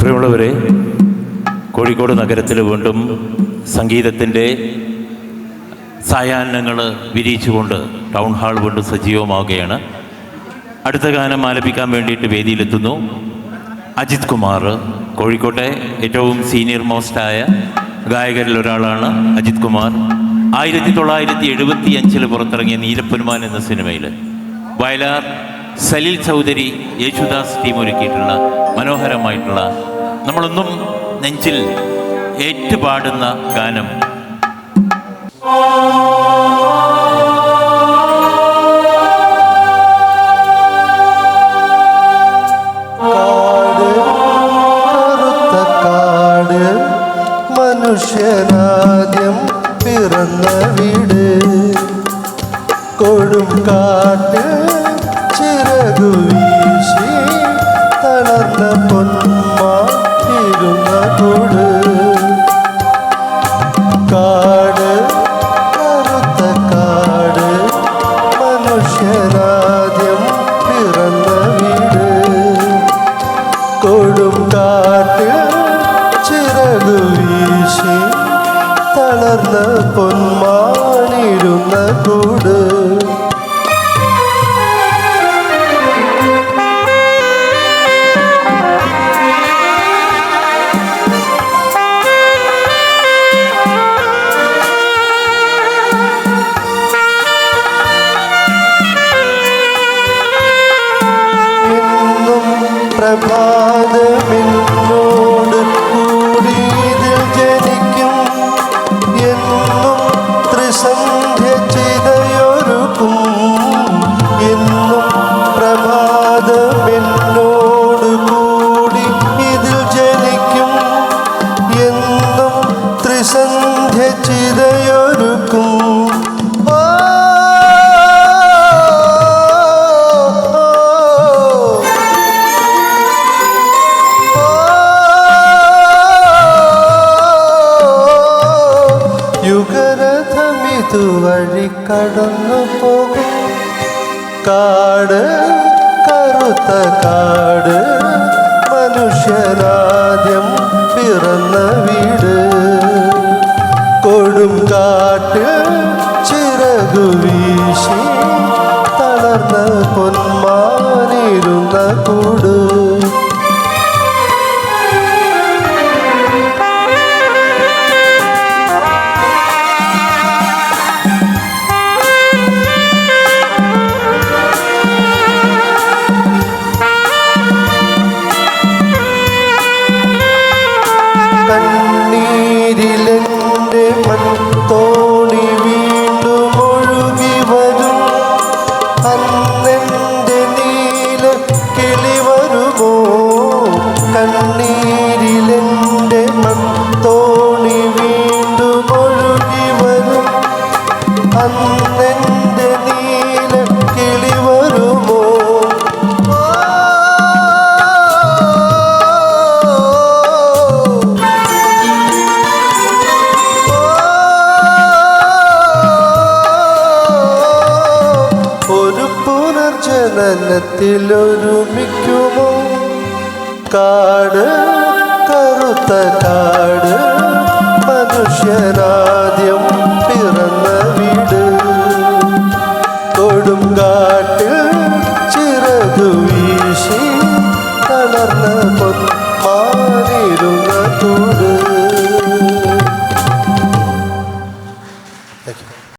പ്രിയമുള്ളവരെ കോഴിക്കോട് നഗരത്തിൽ വീണ്ടും സംഗീതത്തിന്റെ സായാഹ്നങ്ങൾ വിരിയിച്ചുകൊണ്ട് ടൗൺ ഹാൾ വീണ്ടും സജീവമാവുകയാണ്. അടുത്ത ഗാനം ആലപിക്കാൻ വേണ്ടിയിട്ട് വേദിയിലെത്തുന്നു അജിത് കുമാർ. കോഴിക്കോട്ടെ ഏറ്റവും സീനിയർ മോസ്റ്റായ ഗായകരിൽ ഒരാളാണ് അജിത് കുമാർ. ആയിരത്തി തൊള്ളായിരത്തി എഴുപത്തി അഞ്ചിൽ പുറത്തിറങ്ങിയ നീലപ്പൊന്മാൻ എന്ന സിനിമയിൽ വയലാർ സലിൽ ചൗധരി യേശുദാസ് ടീം ഒരുക്കിയിട്ടുള്ള മനോഹരമായിട്ടുള്ള നമ്മളൊന്നും നെഞ്ചിൽ ഏറ്റുപാടുന്ന ഗാനം. മനുഷ്യനാദ്യം പിറന്ന വീട്. കൊടും കാട്ട് ചിറകു തളർന്ന പൊന്മാണിരുന്ന കൂട് എന്നും യുഗരഥമിതു വഴി കടന്നു പോകും. കാട് കറുത്ത കാട് മനുഷ്യരാദ്യം പിറന്ന വീട്. കൊടും കാട്ട് ചിറകു വീശി തളർന്ന പൊന്മാനിരുന്ന കൂട്. കണ്ണീരിലെന്റെ മൺതോണി വീണ്ടും പുനർജനനത്തിൽ ഒരുമിക്കുമോ കാട് കറുത്ത കാട് മനുഷ്യരാദ്യം പിറന്ന വീട്. കൊടുങ്കാട്ടിൽ ചിറകു വീശി തളർന്ന പൊന്മാനിരുന്ന തൂട് Thank you.